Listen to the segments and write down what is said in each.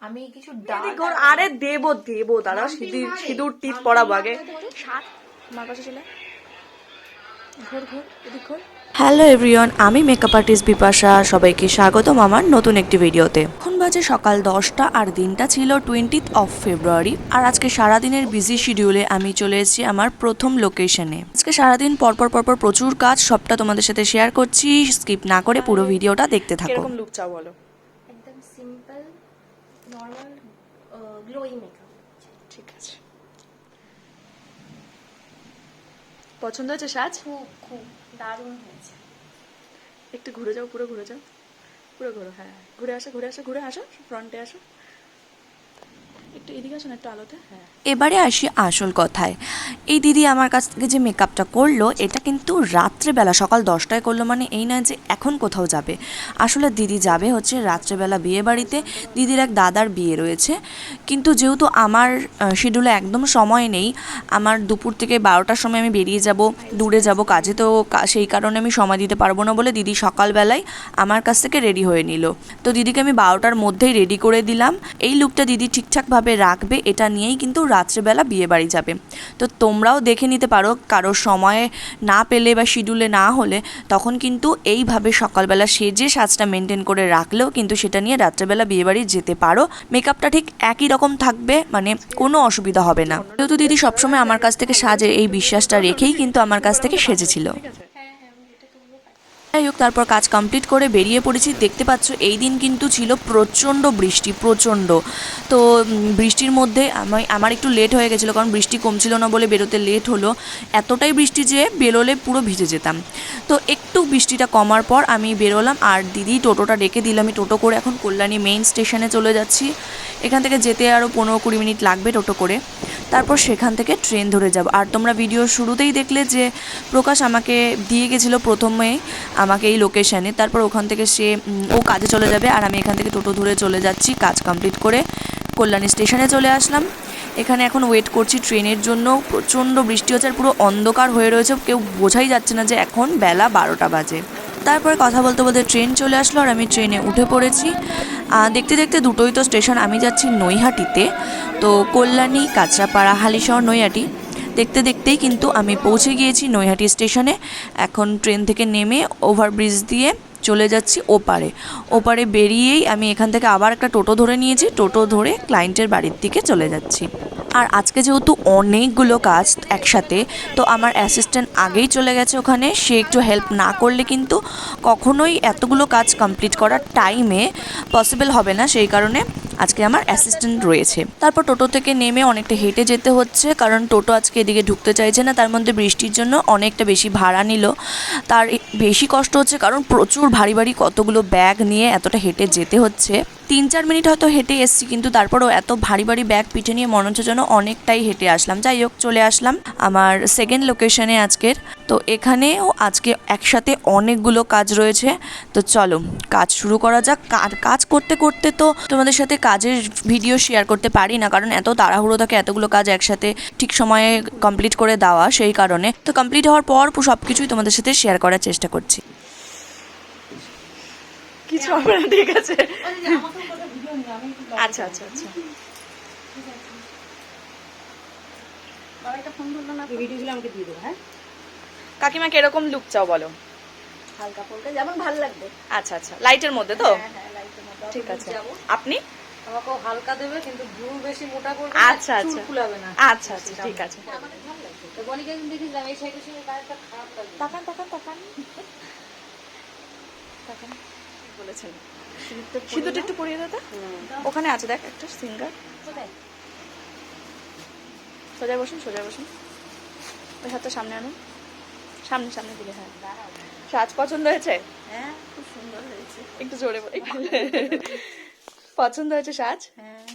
আমি কিছু আরে দেবো দেবো দাদা সিঁদুর সিঁদুর টিপ পরাবো আগে। সাত। আমার কাছে চলে ঘোর ঘোর এদিক ঘোর। হ্যালো এভরিওয়ান আমি মেকআপ আর্টিস্ট বিপাশা। সবাইকে স্বাগতম আমার নতুন একটি ভিডিওতে। এখন বাজে সকাল দশটা আর দিনটা ছিল টোয়েন্টিথ অফ ফেব্রুয়ারি আর আজকে সারাদিনের বিজি শিডিউলে আমি চলে এসেছি আমার প্রথম লোকেশনে আজকে সারাদিন পরপর পরপর প্রচুর কাজ সবটা তোমাদের সাথে শেয়ার করছি। স্কিপ না করে পুরো ভিডিওটা দেখতে থাকো। লুক চাও বলো? একদম সিম্পল নর্মাল গ্লোয়িং মেকআপ ঠিক আছে। পছন্দ হয়েছে সাজ? খুব খুব দারুণ হয়েছে। একটু ঘুরে যাও পুরো ঘুরে যাও। পুরো ঘুরো হ্যাঁ ঘুরে আসো ঘুরে আসো ঘুরে আসো ফ্রন্টে আসো। হ্যাঁ। এবারে আসি আসল কথায়। এই দিদি আমার কাছ থেকে যে মেকআপটা করল, এটা কিন্তু রাত্রেবেলা, সকাল দশটায় করল মানে এই নয় যে এখন কোথাও যাবে। আসলে দিদি যাবে হচ্ছে রাত্রেবেলা বিয়ে বাড়িতে দিদির এক দাদার বিয়ে রয়েছে। কিন্তু যেহেতু আমার শিডিউলে একদম সময় নেই, আমার দুপুর থেকে বারোটার সময় আমি বেরিয়ে যাব, দূরে যাব কাজে, তো সেই কারণে আমি সময় দিতে পারব না বলে দিদি সকালবেলায় আমার কাছ থেকে রেডি হয়ে নিল। তো দিদিকে আমি বারোটার মধ্যেই রেডি করে দিলাম। এই লুকটা দিদি ঠিকঠাকভাবে রাখবে এটা নিয়েই কিন্তু রাত্রেবেলা বিয়ে বাড়ি যাবে। তো তোমরাও দেখে নিতে পারো কারোর সময়ে না পেলে বা শিডিউলে না হলে তখন কিন্তু এইভাবে সকালবেলা সেজে সাজটা মেনটেন করে রাখলেও কিন্তু সেটা নিয়ে রাত্রেবেলা বিয়ে বাড়ি যেতে পারো। মেকআপটা ঠিক একই রকম থাকবে মানে কোনো অসুবিধা হবে না। যেহেতু দিদি সবসময় আমার কাছ থেকে সাজে, এই বিশ্বাসটা রেখেই কিন্তু আমার কাছ থেকে সেজেছিল। যাই হোক, তারপর কাজ কমপ্লিট করে বেরিয়ে পড়েছি। দেখতে পাচ্ছ, এই দিন কিন্তু ছিল প্রচণ্ড বৃষ্টি, প্রচণ্ড। তো বৃষ্টির মধ্যে আমি আমার একটু লেট হয়ে গেছিল, কারণ বৃষ্টি কমছিল না বলে বেরোতে লেট হলো। এতটাই বৃষ্টি যে বেরোলে পুরো ভিজে যেতাম। তো, একটু বৃষ্টিটা কমার পর আমি বেরোলাম, আর দিদি টোটোটা ডেকে দিল। আমি টোটো করে এখন কল্যাণী মেইন স্টেশনে চলে যাচ্ছি। এখান থেকে যেতে আরও পনেরো কুড়ি মিনিট লাগবে টোটো করে। তারপর সেখান থেকে ট্রেন ধরে যাব। আর তোমরা ভিডিওর শুরুতেই দেখলে যে প্রকাশ আমাকে দিয়ে গেছিল প্রথমে আমাকে এই লোকেশানে তারপর ওখান থেকে সে ও কাজে চলে যাবে আর আমি এখান থেকে টোটো ধরে চলে যাচ্ছি, কাজ কমপ্লিট করে কল্যাণী স্টেশনে চলে আসলাম। এখানে এখন ওয়েট করছি ট্রেনের জন্য। প্রচণ্ড বৃষ্টি হচ্ছে আর পুরো অন্ধকার হয়ে রয়েছে। কেউ বোঝাই যাচ্ছে না যে এখন বেলা বারোটা বাজে। তারপরে কথা বলতে বলতে ট্রেন চলে আসলো আর আমি ট্রেনে উঠে পড়েছি। দেখতে দেখতে দুটোই তো স্টেশন, আমি যাচ্ছি নৈহাটিতে। তো কল্যাণী, কাঁচরাপাড়া, হালিশহর, নৈহাটি। দেখতে দেখতেই কিন্তু আমি পৌঁছে গিয়েছি নৈহাটি স্টেশনে। এখন ট্রেন থেকে নেমে ওভারব্রিজ দিয়ে চলে যাচ্ছি ওপারে। ওপারে বেরিয়েই আমি এখান থেকে আবার একটা টোটো ধরে নিয়েছি। টোটো ধরে ক্লায়েন্টের বাড়ির দিকে চলে যাচ্ছি। আর আজকে যেহেতু অনেকগুলো কাজ একসাথে, তো আমার অ্যাসিস্ট্যান্ট আগেই চলে গেছে ওখানে। সে একটু হেল্প না করলে কিন্তু কখনোই এতগুলো কাজ কমপ্লিট করার টাইমে পসিবল হবে না। সেই কারণে আজকে আমার অ্যাসিস্ট্যান্ট রয়েছে। তারপর টোটো থেকে নেমে অনেকটা হেঁটে যেতে হচ্ছে, কারণ টোটো আজকে এদিকে ঢুকতে চাইছে না, তার মধ্যে বৃষ্টির জন্য অনেকটা বেশি ভাড়া নিল। তার বেশি কষ্ট হচ্ছে কারণ প্রচুর ভারী ভারী কতগুলো ব্যাগ নিয়ে এতটা হেঁটে যেতে হচ্ছে। তিন চার মিনিট হয়তো হেঁটে এসছি, কিন্তু তারপরও এত ভারী ভারী ব্যাগ পিঠে নিয়ে মনে হচ্ছে যেন অনেকটাই হেঁটে আসলাম। যাই হোক, চলে আসলাম আমার সেকেন্ড লোকেশনে আজকের। তো এখানেও আজকে একসাথে অনেকগুলো কাজ রয়েছে। তো চলো কাজ শুরু করা যাক। কাজ করতে করতে তো তোমাদের সাথে কাজের ভিডিও শেয়ার করতে পারি না কারণ এত তাড়াহুড়ো থাকে এতগুলো কাজ একসাথে ঠিক সময়ে কমপ্লিট করে দেওয়া সেই কারণে। তো কমপ্লিট হওয়ার পর সব কিছুই তোমাদের সাথে শেয়ার করার চেষ্টা করছি। কিছু হবে না ঠিক আছে। আচ্ছা আচ্ছা আচ্ছা। ভিডিওগুলো আমাকে দিয়ে দেবো হ্যাঁ? কাকিমা কীরকম লুক চাও বলো? হালকা ফুলকা যেমন ভালো লাগবে। আচ্ছা আচ্ছা। লাইটের মধ্যে তো? হ্যাঁ হ্যাঁ ঠিক আছে। আপনি? আমাকেও হালকা দেবে কিন্তু ভ্রু বেশি মোটা করবে আচ্ছা, চুল আচ্ছা। ফুলাবে না। আচ্ছা আচ্ছা ঠিক আছে। ভালো তো বনিকে একদিন দেখেছিলাম এই সাইডের সঙ্গে গাড়িটা খারাপ লাগবে। তাকান তাকান তাকান। তাকান। বলেছেন। সিঁদুরটা একটু পরিয়ে দাও তো। ওখানে আছে দেখ একটা সিঙ্গার? সোজা বসুন সোজা বসুন। ওই হাতটা সামনে আনুন। সামনে সামনে দিলে হ্যাঁ। সাজ পছন্দ হয়েছে? হ্যাঁ খুব সুন্দর হয়েছে। একটু জোরে পছন্দ হয়েছে সাজ? হ্যাঁ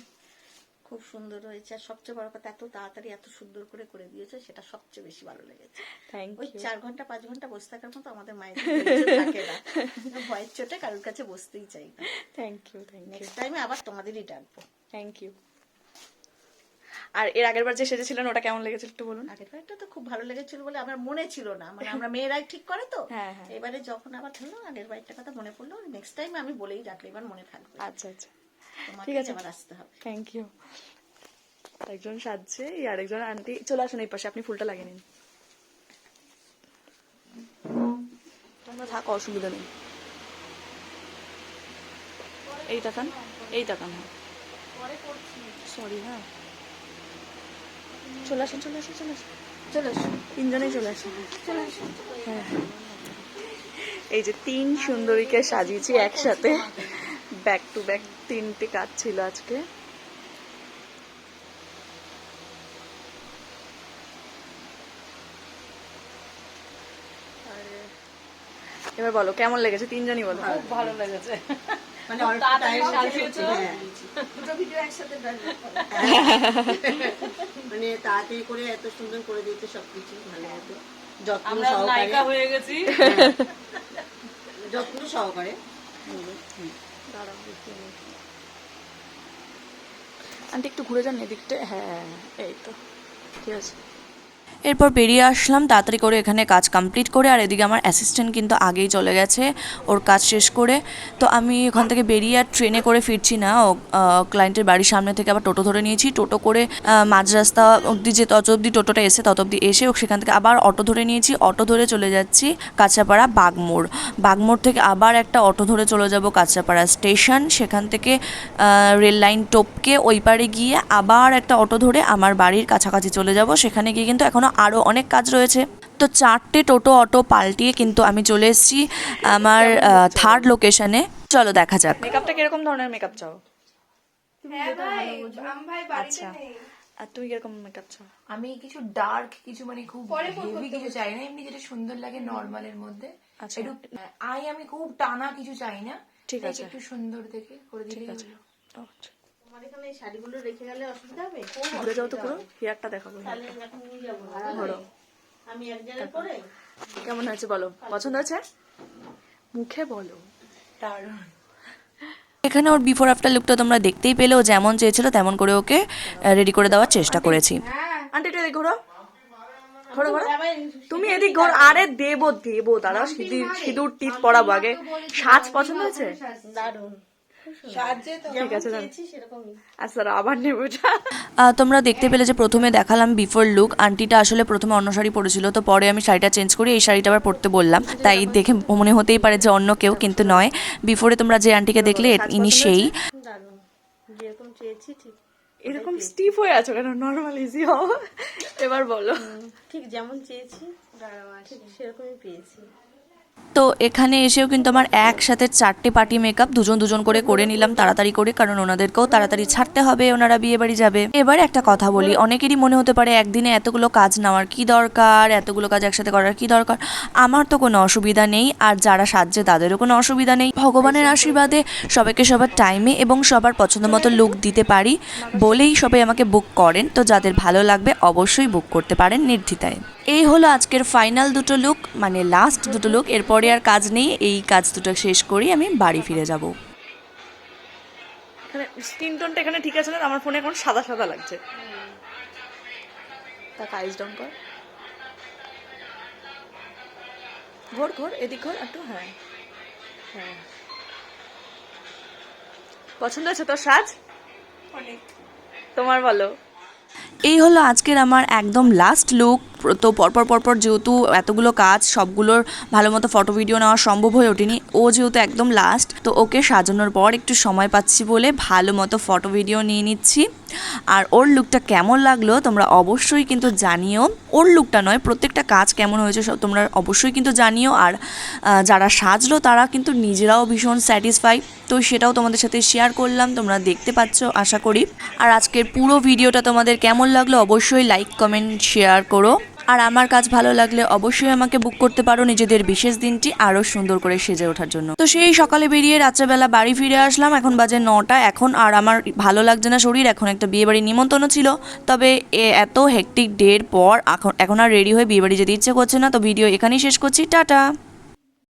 খুব সুন্দর হয়েছে। আর সবচেয়ে বড় কথা এত তাড়াতাড়ি এত সুন্দর করে করে দিয়েছে সেটা সবচেয়ে বেশি ভালো লেগেছে। থ্যাংক ওই চার ঘণ্টা পাঁচ ঘণ্টা বসে থাকার মতো আমাদের মায়ের থাকে না। ভয়ের চোটে কারোর কাছে বসতেই চাই না। Thank you thank you next টাইমে আবার তোমাদেরই ডাকবো। থ্যাংক ইউ আর এর আগের বার যে সেজেছিলেন ওটা কেমন লেগেছিল একটু বলুন? আগের বারটা তো খুব ভালো লেগেছিল বলে আমার মনে ছিল না। মানে আমরা মেয়েরাই ঠিক করে তো। হ্যাঁ, হ্যাঁ। এবারে যখন আবার হলো আগের বাড়িটার কথা মনে পড়ল নেক্সট টাইম আমি বলেই রাখলে এবার মনে থাকবে। আচ্ছা আচ্ছা। ঠিক আছে। আবার আসতে হবে। থ্যাংক ইউ একজন সাজছে এই আরেকজন আন্টি। চলে আসুন এই পাশে আপনি ফুলটা লাগিয়ে নিন। তোমরা থাক অসুবিধা নেই। এই তাকান এই তাকান হ্যাঁ সরি হ্যাঁ। চলে আসুন চলে আসুন চলে আসুন চলো তিনজনেই চলে আসুন হ্যাঁ। এই যে তিন সুন্দরীকে সাজিয়েছি একসাথে। ব্যাক টু ব্যাক তিনটে কাজ ছিল আজকে। এবার বলো, কেমন লেগেছে? তিনজনই বলো। খুব ভালো লেগেছে। মানে অল্প টাইম দুটো ভিডিও একসাথে মানে তাড়াতাড়ি করে এত সুন্দর করে দিতে সবকিছু ভালো হতো যত্ন সহকারে। হয়ে গেছি। যত্ন সহকারে। আন্টি একটু ঘুরে যান এদিকটা হ্যাঁ এই তো। ঠিক আছে। এরপর বেরিয়ে আসলাম, তাড়াতাড়ি করে এখানে কাজ কমপ্লিট করে, আর এদিকে আমার অ্যাসিস্ট্যান্ট কিন্তু আগেই চলে গেছে, ওর কাজ শেষ করে। তো আমি ওখান থেকে বেরিয়ে আর ট্রেনে করে ফিরছি না, ও ক্লায়েন্টের বাড়ির সামনে থেকে আবার টোটো ধরে নিয়েছি, টোটো করে মাঝ রাস্তা অবধি যে তত অবধি টোটোটা এসে তত অবধি এসে ও সেখান থেকে আবার অটো ধরে নিয়েছি, অটো ধরে চলে যাচ্ছি কাঁচাপাড়া বাগমোড়। বাগমোড় থেকে আবার একটা অটো ধরে চলে যাব কাঁচাপাড়া স্টেশন, সেখান থেকে রেল লাইন টপকে ওই পারে গিয়ে আবার একটা অটো ধরে আমার বাড়ির কাছাকাছি চলে যাব, সেখানে গিয়ে কিন্তু এখনও আরও অনেক কাজ রয়েছে। তো চারটে টোটো অটো পাল্টিয়ে কিন্তু আমি চলে এসেছি আমার থার্ড লোকেশনে চলো দেখা যাক। মেকআপটা কীরকম ধরনের মেকআপ চাও? হ্যাঁ ভাই আম ভাই বাড়িতে আচ্ছা। আর তুমি কীরকম মেকআপ চাও? আমি কিছু ডার্ক কিছু মানে খুব হেভি কিছু চাই না। এমনি যেটা সুন্দর লাগে নর্মালের মধ্যে। আচ্ছা। একটু আই আমি খুব টানা কিছু চাই না। ঠিক আছে। একটু সুন্দর দেখে করে দিলে আচ্ছা। তোমার এখানে এই শাড়িগুলো রেখে গেলে অসুবিধা হবে? ঘুরে যাও তো পুরো হেয়ারটা দেখাবো তাহলে এখন নিয়ে যাব। ধরো। আমি এক জায়গায় করে কেমন হয়েছে বলো? পছন্দ হয়েছে? মুখে বলো। দারুণ। এখানে ওর বিফোর আফটার লুকটা তোমরা দেখতেই পেলে ও যেমন চেয়েছিল তেমন করে ওকে রেডি করে দেওয়ার চেষ্টা করেছি। আন্টি একটু এদিক ঘোরো। ঘোরো ঘোরো। তুমি এদিক ঘোর। আরে দেবো দেবো দাঁড়া সিঁদুর সিঁদুর টিপ পরাবো আগে। সাজ পছন্দ হয়েছে? দারুণ। আচ্ছা আবার নেব তোমরা দেখতে পেলে যে প্রথমে দেখালাম বিফোর লুক আন্টিটা আসলে প্রথমে অন্য শাড়ি পরেছিল তো পরে আমি শাড়িটা চেঞ্জ করে এই শাড়িটা আবার পরতে বললাম। তাই দেখে মনে হতেই পারে যে অন্য কেউ কিন্তু নয়। বিফোরে তোমরা যে আন্টিকে দেখলে ইনি সেই। দারুণ। যেরকম চেয়েছি ঠিক এরকম স্টিফ হয়ে আছো কেন? নর্মাল ইজি হও। এবার বলো। ঠিক যেমন চেয়েছি ঠিক সেরকমই পেয়েছি। তো এখানে এসেও কিন্তু আমার একসাথে চারটে পার্টি মেকআপ দুজন দুজন করে করে নিলাম, তাড়াতাড়ি করে, কারণ ওনাদেরকেও তাড়াতাড়ি ছাড়তে হবে, ওনারা বিয়ে বাড়ি যাবে। এবার একটা কথা বলি, অনেকেরই মনে হতে পারে একদিনে এতগুলো কাজ নেওয়ার কি দরকার, এতগুলো কাজ একসাথে করার কি দরকার? আমার তো কোনো অসুবিধা নেই, আর যারা সাজছে তাদেরও কোনো অসুবিধা নেই। ভগবানের আশীর্বাদে সবাইকে সবার টাইমে এবং সবার পছন্দ মতো লুক দিতে পারি বলেই সবাই আমাকে বুক করেন। তো যাদের ভালো লাগবে অবশ্যই বুক করতে পারেন নির্দ্বিধায়। এই হলো আজকের ফাইনাল দুটো লুক মানে লাস্ট দুটো লুক এরপরে আর কাজ নেই এই কাজ দুটো শেষ করেই আমি বাড়ি ফিরে যাব। এখানে স্কিন টোনটা এখানে ঠিক আছে না? আমার ফোনে এখন সাদা সাদা লাগছে। তাকে আইস ডাউন কর। ঘোর ঘোর এদিক ঘোর একটু হ্যাঁ। হ্যাঁ। পছন্দ হয়েছে তোর সাজ? অনেক। তোমার বলো। এই হলো আজকের আমার একদম লাস্ট লুক তো পরপর পরপর যেহেতু এতগুলো কাজ, সবগুলোর ভালো মতো ফটো ভিডিও নেওয়া সম্ভব হয়ে ওঠেনি। ও যেহেতু একদম লাস্ট তো ওকে সাজানোর পর একটু সময় পাচ্ছি বলে ভালো মতো ফটো ভিডিও নিয়ে নিচ্ছি। আর ওর লুকটা কেমন লাগল তোমরা অবশ্যই কিন্তু জানিও। ওর লুকটা নয়, প্রত্যেকটা কাজ কেমন হয়েছে সব তোমরা অবশ্যই কিন্তু জানিও। আর যারা সাজলো তারা কিন্তু নিজেরাও ভীষণ স্যাটিসফাই তো সেটাও তোমাদের সাথে শেয়ার করলাম, তোমরা দেখতে পাচ্ছ, আশা করি। আর আজকের পুরো ভিডিওটা তোমাদের কেমন লাগল অবশ্যই লাইক কমেন্ট শেয়ার করো। আর আমার কাজ ভালো লাগলে অবশ্যই আমাকে বুক করতে পারো নিজেদের বিশেষ দিনটি আরও সুন্দর করে সেজে ওঠার জন্য। তো সেই সকালে বেরিয়ে রাত্রেবেলা বাড়ি ফিরে আসলাম, এখন বাজে নটা, এখন আর আমার ভালো লাগছে না শরীর, এখন একটা বিয়ে বাড়ি নিমন্ত্রণ ছিল। তবে এত হেকটিক ডের পর এখন এখন আর রেডি হয়ে বিয়ে বাড়ি যেতে ইচ্ছে করছে না, তো ভিডিও এখানেই শেষ করছি, টাটা!